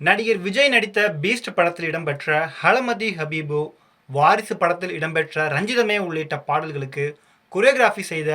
நடிகர் விஜய் நடித்த பீஸ்ட் படத்தில் இடம்பெற்ற ஹலமதி ஹபீபு வாரிசு படத்தில் இடம்பெற்ற ரஞ்சிதமே உள்ளிட்ட பாடல்களுக்கு கொரியோகிராஃபி செய்த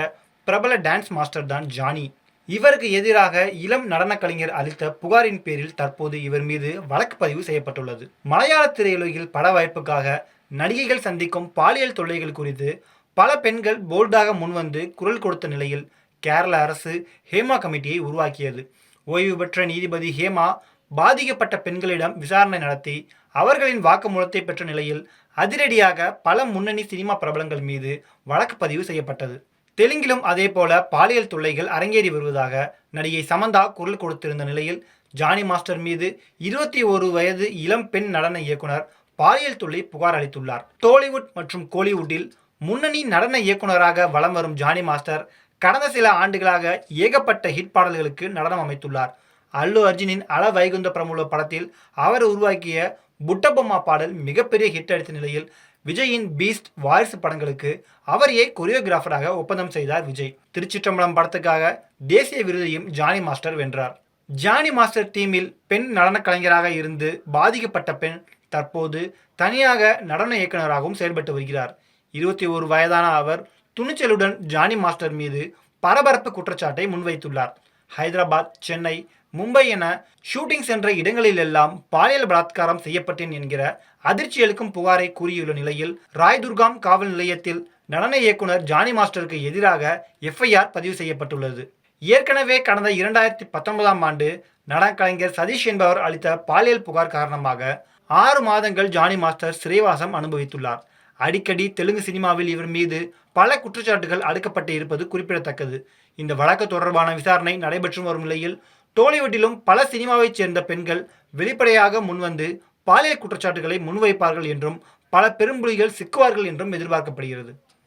பிரபல டான்ஸ் மாஸ்டர் தான் ஜானி. இவருக்கு எதிராக இளம் நடன கலைஞர் அளித்த புகாரின் பேரில் தற்போது இவர் மீது வழக்கு பதிவு செய்யப்பட்டுள்ளது. மலையாள திரையுலகில் பட வாய்ப்புக்காக நடிகைகள் சந்திக்கும் பாலியல் தொல்லைகள் குறித்து பல பெண்கள் போல்டாக முன்வந்து குரல் கொடுத்த நிலையில் கேரள அரசு ஹேமா கமிட்டியை உருவாக்கியது. ஓய்வு பெற்ற நீதிபதி ஹேமா பாதிக்கப்பட்ட பெண்களிடம் விசாரணை நடத்தி அவர்களின் வாக்குமூலத்தை பெற்ற நிலையில் அதிரடியாக பல முன்னணி சினிமா பிரபலங்கள் மீது வழக்கு பதிவு செய்யப்பட்டது. தெலுங்கிலும் அதேபோல பாலியல் தொல்லைகள் அரங்கேறி வருவதாக நடிகை சமந்தா குரல் கொடுத்திருந்த நிலையில் ஜானி மாஸ்டர் மீது இருபத்தி ஒரு வயது இளம் பெண் நடன இயக்குனர் பாலியல் தொல்லை புகார் அளித்துள்ளார். டோலிவுட் மற்றும் கோலிவுட்டில் முன்னணி நடன இயக்குனராக வலம் வரும் ஜானி மாஸ்டர் கடந்த சில ஆண்டுகளாக ஏகப்பட்ட ஹிட் பாடல்களுக்கு நடனம் அமைத்துள்ளார். அல்லு அர்ஜுனின் அல வைகுந்த பிரமுல படத்தில் அவர் உருவாக்கிய புட்டபொம்மா பாடல் மிகப்பெரிய ஹிட் அடித்த நிலையில் விஜயின் பீஸ்ட் வாரிசு படங்களுக்கு அவரையே கொரியோகிராஃபராக ஒப்பந்தம் செய்தார் விஜய். திருச்சிற்றம்பலம் படத்துக்காக தேசிய விருதையும் ஜானி மாஸ்டர் வென்றார். ஜானி மாஸ்டர் டீமில் பெண் நடனக் கலைஞராக இருந்து பாதிக்கப்பட்ட பெண் தற்போது தனியாக நடன இயக்குனராகவும் செயல்பட்டு வருகிறார். இருபத்தி ஒரு வயதான அவர் துணிச்சலுடன் ஜானி மாஸ்டர் மீது பரபரப்பு குற்றச்சாட்டை முன்வைத்துள்ளார். ஹைதராபாத் சென்னை மும்பை என ஷூட்டிங் சென்ற இடங்களிலெல்லாம் பாலியல் பலாத்காரம் செய்யப்பட்டேன் என்கிற அதிர்ச்சி அளிக்கும் புகாரை கூறியுள்ள நிலையில் ராய்துர்காம் காவல் நிலையத்தில் நடன இயக்குனர் ஜானி மாஸ்டருக்கு எதிராக எஃப்ஐஆர் பதிவு செய்யப்பட்டுள்ளது. ஏற்கனவே கடந்த இரண்டாயிரத்தி பத்தொன்பதாம் ஆண்டு நடன கலைஞர் சதீஷ் என்பவர் அளித்த பாலியல் புகார் காரணமாக ஆறு மாதங்கள் ஜானி மாஸ்டர் சிறைவாசம் அனுபவித்துள்ளார். அடிக்கடி தெலுங்கு சினிமாவில் இவர் மீது பல குற்றச்சாட்டுகள் அடுக்கப்பட்டு இருப்பது குறிப்பிடத்தக்கது. இந்த வழக்கு தொடர்பான விசாரணை நடைபெற்று வரும் நிலையில் டோலிவுட்டிலும் பல சினிமாவைச் சேர்ந்த பெண்கள் வெளிப்படையாக முன்வந்து பாலியல் குற்றச்சாட்டுகளை முன்வைப்பார்கள் என்றும் பல பெரும்புலிகள் சிக்குவார்கள் என்றும் எதிர்பார்க்கப்படுகிறது.